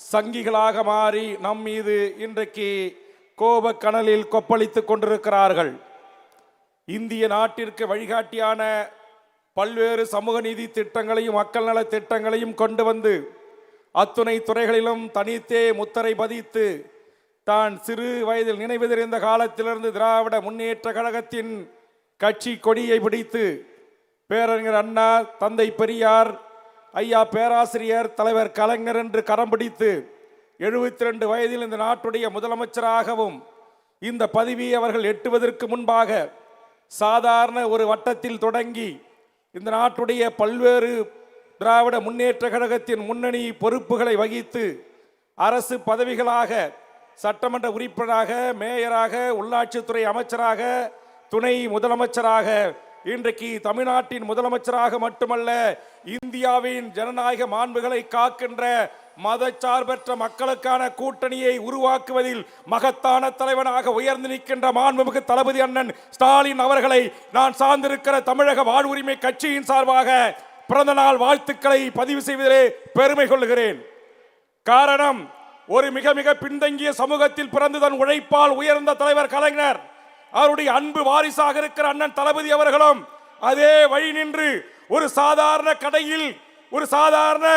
சங்கிகளாக மாறி நம் மீது இன்றைக்கு கோபக் கனலில் கொப்பளித்துக் கொண்டிருக்கிறார்கள். இந்திய நாட்டிற்கு வழிகாட்டியான பல்வேறு சமூக நீதி திட்டங்களையும் மக்கள் நல திட்டங்களையும் கொண்டு வந்து அத்துணை துறைகளிலும் தனித்தே முத்தரை பதித்து தான் சிறு வயதில் நினைவு தெரிந்த காலத்திலிருந்து திராவிட முன்னேற்ற கழகத்தின் கட்சி கொடியை பிடித்து பேரறிஞர் அண்ணா தந்தை பெரியார் ஐயா பேராசிரியர் தலைவர் கலைஞர் என்று கரம் பிடித்து எழுபத்தி ரெண்டு வயதில் இந்த நாட்டுடைய முதலமைச்சராகவும் இந்த பதவியை அவர்கள் எட்டுவதற்கு முன்பாக சாதாரண ஒரு வட்டத்தில் தொடங்கி இந்த நாட்டுடைய பல்வேறு திராவிட முன்னேற்ற கழகத்தின் முன்னணி பொறுப்புகளை வகித்து அரசு பதவிகளாக சட்டமன்ற உறுப்பினராக மேயராக உள்ளாட்சித்துறை அமைச்சராக துணை முதலமைச்சராக இன்றைக்கு தமிழ்நாட்டின் முதலமைச்சராக மட்டுமல்ல இந்தியாவின் ஜனநாயக மாண்புகளை காக்கின்ற மதச்சார்பற்ற மக்களுக்கான கூட்டணியை உருவாக்குவதில் மகத்தான தலைவனாக உயர்ந்து நிற்கின்ற மாண்புமிகு தளபதி அண்ணன் ஸ்டாலின் அவர்களை நான் சார்ந்திருக்கிற தமிழக வாழ்வுரிமை கட்சியின் சார்பாக பிறந்த நாள் வாழ்த்துக்களை பதிவு செய்வதிலே பெருமை கொள்கிறேன். காரணம் ஒரு மிக மிக பின்தங்கிய சமூகத்தில் பிறந்து தன் உழைப்பால் உயர்ந்த தலைவர் கலைஞர். அவருடைய அன்பு வாரிசாக இருக்கிற அண்ணன் தளபதி அவர்களும் அதே வழி நின்று ஒரு சாதாரண கடையில் ஒரு சாதாரண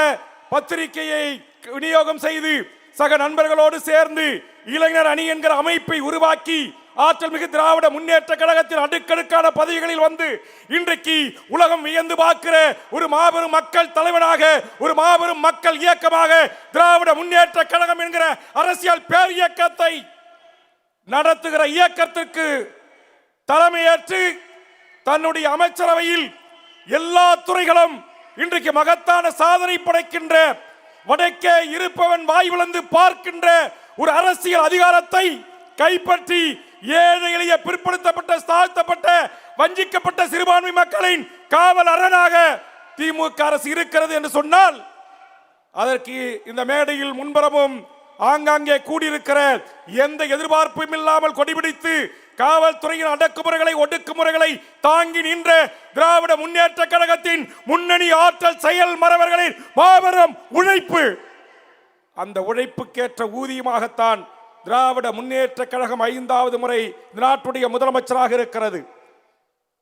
பத்திரிகையை விநியோகம் செய்து சக நண்பர்களோடு சேர்ந்து இளைஞர் அணி என்கிற அமைப்பை உருவாக்கி ஆற்றல் மிகு திராவிட முன்னேற்ற கழகத்தின் அடுக்கடுக்கான பதவிகளில் வந்து இன்றைக்கு உலகம் வியந்து பார்க்கிற ஒரு மாபெரும் மக்கள் தலைவனாக ஒரு மாபெரும் மக்கள் இயக்கமாக திராவிட முன்னேற்ற கழகம் என்கிற அரசியல் பேர் இயக்கத்தை நடத்துகிற இயக்கத்திற்கு தலைமையேற்று தன்னுடைய அமைச்சரவையில் எல்லா துறைகளும் இன்றைக்கு மகத்தான சாதனை படைக்கின்ற வடக்கே இருப்பவன் வாய் விளந்து பார்க்கின்ற ஒரு அரசியல் அதிகாரத்தை கைப்பற்றி ஏழை எளிய பிற்படுத்தப்பட்ட தாழ்த்தப்பட்ட வஞ்சிக்கப்பட்ட சிறுபான்மை மக்களின் காவல் அரணாக திமுக அரசு இருக்கிறது என்று சொன்னால் அதற்கு இந்த மேடையில் முன்பரமும் ஆங்காங்கே கூடியிருக்கிற எந்த எதிர்பார்ப்பும் இல்லாமல் கொடிபிடித்து காவல்துறையின் அடக்குமுறைகளை ஒடுக்குமுறைகளை தாங்கி நின்ற திராவிட முன்னேற்ற கழகத்தின் முன்னணி ஆற்றல் செயல் மறவர்களின் மாபெரும் உழைப்பு. அந்த உழைப்புக்கேற்ற ஊதியமாகத்தான் திராவிட முன்னேற்ற கழகம் ஐந்தாவது முறை நாட்டுடைய முதலமைச்சராக இருக்கிறது.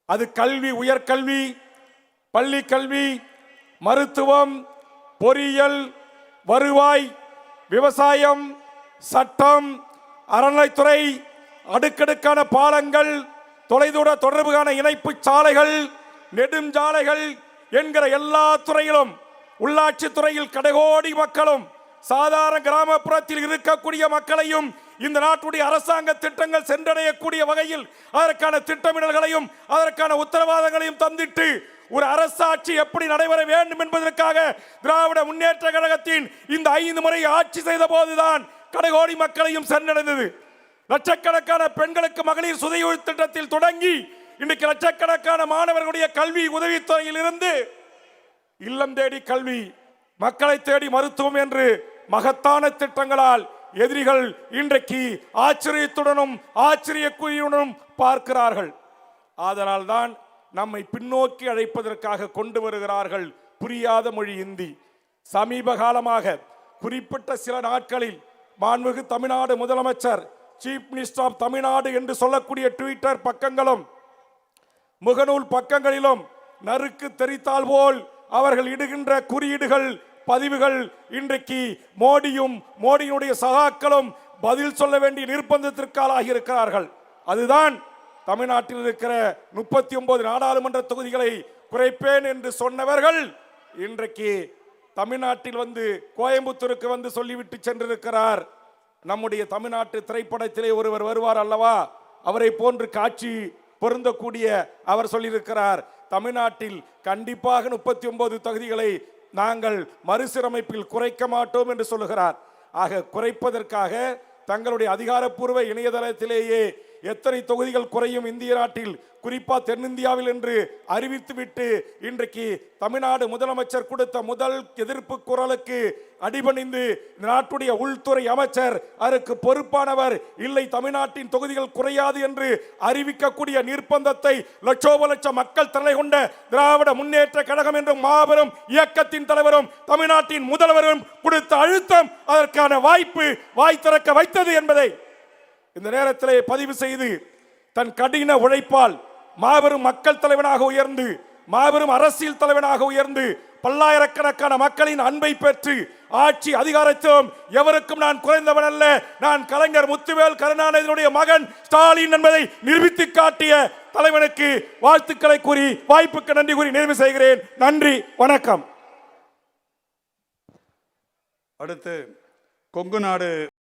அது கல்வி உயர்கல்வி பள்ளி கல்வி மருத்துவம் பொறியியல் வருவாய் விவசாயம் சட்டம் அறநிலைத்துறை அடுக்கடுக்கான பாலங்கள் தொலைதூர தொடர்புக்கான இணைப்பு சாலைகள் நெடுஞ்சாலைகள் என்கிற எல்லா துறையிலும் உள்ளாட்சி துறையில் கடைகோடி மக்களும் சாதாரண கிராமப்புறத்தில் இருக்கக்கூடிய மக்களையும் இந்த நாட்டுடைய அரசாங்க திட்டங்கள் சென்றடையக்கூடிய வகையில் அதற்கான திட்டமிடல்களையும் அதற்கான உத்தரவாதங்களையும் தந்திட்டு ஒரு அரசாட்சி எப்படி நடைபெற வேண்டும் என்பதற்காக திராவிட முன்னேற்ற கழகத்தின் இந்த ஐந்து முறை ஆட்சி செய்த போதுதான் கடகோடி மக்களையும் சென்றடைந்தது. லட்சக்கணக்கான பெண்களுக்கு மகளிர் சுதையுழு திட்டத்தில் தொடங்கி இன்றைக்கு லட்சக்கணக்கான மாணவர்களுடைய கல்வி உதவித்துறையில் இருந்து இல்லம் தேடி கல்வி மக்களை தேடி மருத்துவம் என்று மகத்தான திட்டங்களால் எதிரிகள் இன்றைக்கு ஆச்சரியத்துடனும் ஆச்சரிய குறியுடனும் பார்க்கிறார்கள். அதனால்தான் நம்மை பின்னோக்கி அழைப்பதற்காக கொண்டு வருகிறார்கள் புரியாத மொழி இந்தி. சமீப காலமாக குறிப்பிட்ட சில நாட்களில் மாண்புமிகு தமிழ்நாடு முதலமைச்சர் சீஃப் மினிஸ்டர் ஆஃப் தமிழ்நாடு என்று சொல்லக்கூடிய ட்விட்டர் பக்கங்களும் முகநூல் பக்கங்களிலும் நறுக்கு தெரித்தால் போல் அவர்கள் இடுகின்ற குறியீடுகள் பதிவுகள் இன்றைக்கு மோடியும் மோடியினுடைய சகாக்களும் பதில் சொல்ல வேண்டிய நிர்பந்தத்திற்காலாகி இருக்கிறார்கள். அதுதான் தமிழ்நாட்டில் இருக்கிற முப்பத்தி ஒன்பது நாடாளுமன்ற தொகுதிகளை குறைப்பேன் என்று சொன்னவர்கள் இன்றைக்கு தமிழ்நாட்டில் வந்து கோயம்புத்தூருக்கு வந்து சொல்லிவிட்டு சென்றிருக்கிறார். நம்முடைய தமிழ்நாட்டு திரைப்படத்திலே ஒருவர் வருவார் அல்லவா? அவரை போன்று காட்சி பொருந்தக்கூடிய அவர் சொல்லியிருக்கிறார். தமிழ்நாட்டில் கண்டிப்பாக முப்பத்தி ஒன்பது தொகுதிகளை நாங்கள் மறுசீரமைப்பில் குறைக்க மாட்டோம் என்று சொல்லுகிறார். ஆக குறைப்பதற்காக தங்களுடைய அதிகாரப்பூர்வ இணையதளத்திலேயே எத்தனை தொகுதிகள் குறையும் இந்திய நாட்டில்? குறிப்பா தென்னிந்தியாவில் என்று அறிவித்துவிட்டு இன்றைக்கு தமிழ்நாடு முதலமைச்சர் கொடுத்த முதல் எதிர்ப்பு குரலுக்கு அடிபணிந்து நாட்டுடைய உள்துறை அமைச்சர் அதற்கு பொறுப்பானவர். இல்லை தமிழ்நாட்டின் தொகுதிகள் குறையாது என்று அறிவிக்கக்கூடிய நிர்பந்தத்தை லட்சோப லட்சம் மக்கள் தலை கொண்ட திராவிட முன்னேற்ற கழகம் என்ற மாபெரும் இயக்கத்தின் தலைவரும் தமிழ்நாட்டின் முதல்வரும் கொடுத்த அழுத்தம் அதற்கான வாய்ப்பு வாய் திறக்க வைத்தது என்பதை இந்த நேரத்திலே பதிவு செய்து தன் கடின உழைப்பால் மாபெரும் மக்கள் தலைவனாக உயர்ந்து மாபெரும் அரசியல் தலைவனாக உயர்ந்து பல்லாயிரக்கணக்கான மக்களின் அன்பை பெற்று ஆட்சி அதிகாரத்துவம் எவருக்கும் நான் குறைந்தவன் அல்ல. நான் கலைஞர் முத்துவேல் கருணாநிதியுடைய மகன் ஸ்டாலின் என்பதை நிரூபித்து காட்டிய தலைவனுக்கு வாழ்த்துக்களை கூறி வாய்ப்புக்கு நன்றி கூறி நிறைவு செய்கிறேன். நன்றி வணக்கம். அடுத்து கொங்கு நாடு